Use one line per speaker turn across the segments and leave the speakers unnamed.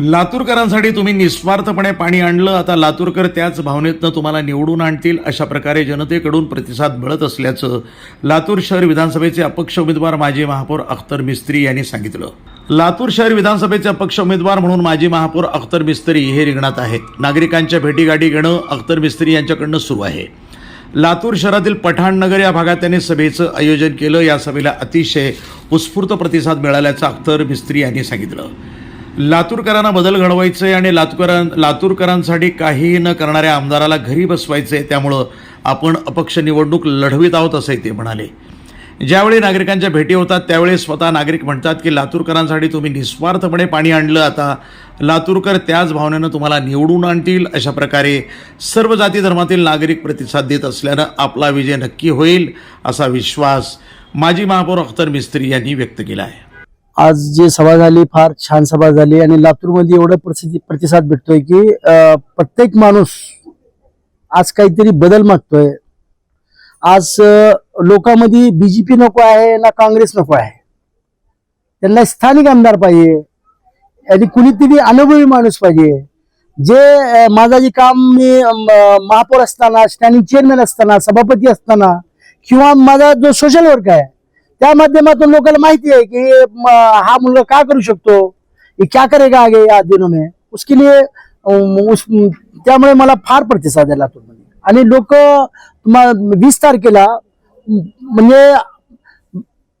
लातूरकरांसाठी तुम्ही निस्वार्थपणे पाणी आणलं आता लातूरकर त्याच भावनेतनं तुम्हाला निवडून आणतील अशा प्रकारे जनतेकडून प्रतिसाद मिळत असल्याचं लातूर शहर विधानसभेचे अपक्ष उमेदवार माजी महापौर अख्तर मिस्त्री यांनी सांगितलं. लातूर शहर विधानसभेचे अपक्ष उमेदवार म्हणून माजी महापौर अख्तर मिस्त्री हे रिंगणात आहेत. नागरिकांच्या भेटीगाठी घेणं अख्तर मिस्त्री यांच्याकडनं सुरू आहे. लातूर शहरातील पठाणनगर या भागात त्यांनी सभेचं आयोजन केलं. या सभेला अतिशय उत्स्फूर्त प्रतिसाद मिळाल्याचं अख्तर मिस्त्री यांनी सांगितलं. लातूरकरांना बदल घडवायचं आहे आणि लातूरकरां लातूरकरांसाठी काहीही न करणाऱ्या आमदाराला घरी बसवायचं आहे त्यामुळं आपण अपक्ष निवडणूक लढवीत आहोत असंही ते म्हणाले. ज्यावेळी नागरिकांच्या भेटी होतात त्यावेळी स्वतः नागरिक म्हणतात की लातूरकरांसाठी तुम्ही निस्वार्थपणे पाणी आणलं आता लातूरकर त्याच भावनेनं तुम्हाला निवडून आणतील अशा प्रकारे सर्व जाती धर्मातील नागरिक प्रतिसाद देत असल्यानं आपला विजय नक्की होईल असा विश्वास माजी महापौर अख्तर मिस्त्री यांनी व्यक्त केला आहे.
आज जी सभा झाली फार छान सभा झाली आणि लातूरमध्ये एवढं प्रसिद्धी प्रतिसाद भेटतोय की प्रत्येक माणूस आज काहीतरी बदल मागतोय. आज लोकांमध्ये बीजेपी नको आहे ना काँग्रेस नको आहे. त्यांना स्थानिक आमदार पाहिजे आणि कुणीतरी अनुभवी माणूस पाहिजे. जे माझा जे काम मी महापौर असताना स्टँडिंग चेअरमॅन असताना सभापती असताना किंवा माझा जो सोशल वर्क आहे त्या माध्यमातून लोकांना माहिती आहे की हा मुलगा का करू शकतो? हे क्या करेगा आगे या दिनों में? उसके लिए उस त्यामुळे मला फार प्रतिसाद आहे लातूरमध्ये आणि लोक वीस तारखेला म्हणजे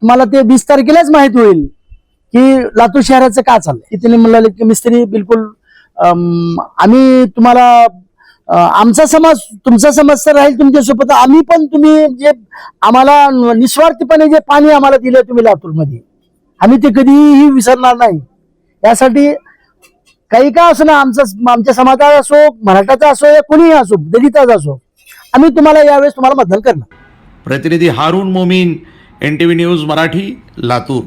मला ते वीस तारखेलाच माहीत होईल की लातूर शहराचं का चाललंय. की तिने म्हणाले की मिस्त्री बिलकुल आम्ही तुम्हाला आमचा समाज तुमचा समाज तर राहील तुमच्यासोबत. आम्ही पण तुम्ही जे आम्हाला निस्वार्थीपणे जे पाणी आम्हाला दिलं तुम्ही लातूरमध्ये आम्ही ते कधीही विसरणार नाही. यासाठी काही का असो ना आमचा आमच्या समाजाचा असो मराठाचा असो या कोणीही असो दलिताचा असो आम्ही तुम्हाला यावेळेस तुम्हाला मतदान करणार.
प्रतिनिधी Haroon Momin N T V news Marathi Latur.